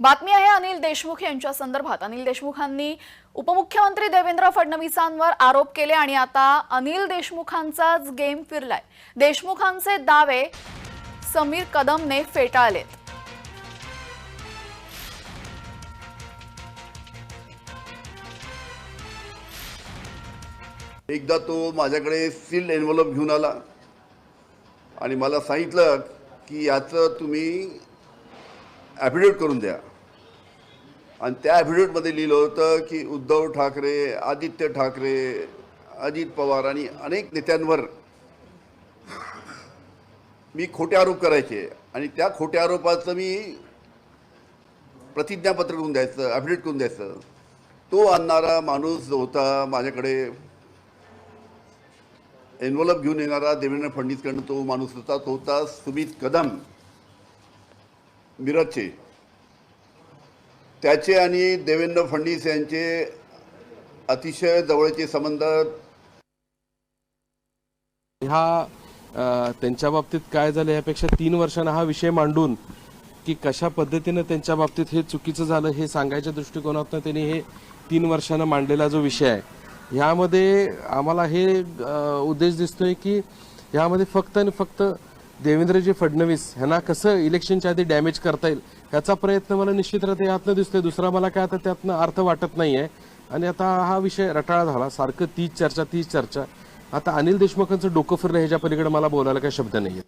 बातमी आहे अनिल देशमुख यांच्या संदर्भात. अनिल देशमुखांनी उपमुख्यमंत्री देवेंद्र फडणवीसांवर आरोप केले आणि आता अनिल देशमुखांचाच गेम फिरलाय. देशमुखांचे दावे समीर कदमने फेटाळलेत. एकदा तो माझ्याकडे सील्ड एन्व्हलप घेऊन आला आणि मला सांगितलं की याचं तुम्ही ॲफिडेविट करून द्या. आणि त्या ॲफिडेविटमध्ये लिहिलं होतं की उद्धव ठाकरे आदित्य ठाकरे अजित पवार आणि अनेक नेत्यांवर मी खोटे आरोप करायचे आणि त्या खोट्या आरोपाचं मी प्रतिज्ञापत्र करून द्यायचं ॲफिडेविट करून द्यायचं. तो आणणारा माणूस जो होता माझ्याकडे एन्व्हलप घेऊन येणारा देवेंद्र फडणवीसकडनं तो माणूस होता तो होता सुमित कदम. मिरजचे. त्याचे आणि देवेंद्र फडणवीस यांचे अतिशय जवळचे संबंध ह्या त्यांच्या बाबतीत काय झालं यापेक्षा तीन वर्षांना हा विषय मांडून की कशा पद्धतीनं त्यांच्या बाबतीत हे चुकीचं झालं हे सांगायच्या दृष्टिकोनातून त्यांनी हे तीन वर्षानं मांडलेला जो विषय आहे. ह्यामध्ये आम्हाला हे उद्देश दिसतोय की ह्यामध्ये फक्त आणि फक्त देवेंद्रजी फडणवीस ह्यांना कसं इलेक्शनच्या आधी डॅमेज करता येईल ह्याचा प्रयत्न मला निश्चित निश्चितरित्या यातनं दिसतोय. दुसरा मला काय आता त्यातनं अर्थ वाटत नाहीये. आणि आता हा विषय रटाळा झाला. सारखं तीच चर्चा तीच चर्चा. आता अनिल देशमुखांचं डोकं फिरलं ह्याच्या पलीकडे मला बोलायला काही शब्द नाहीये.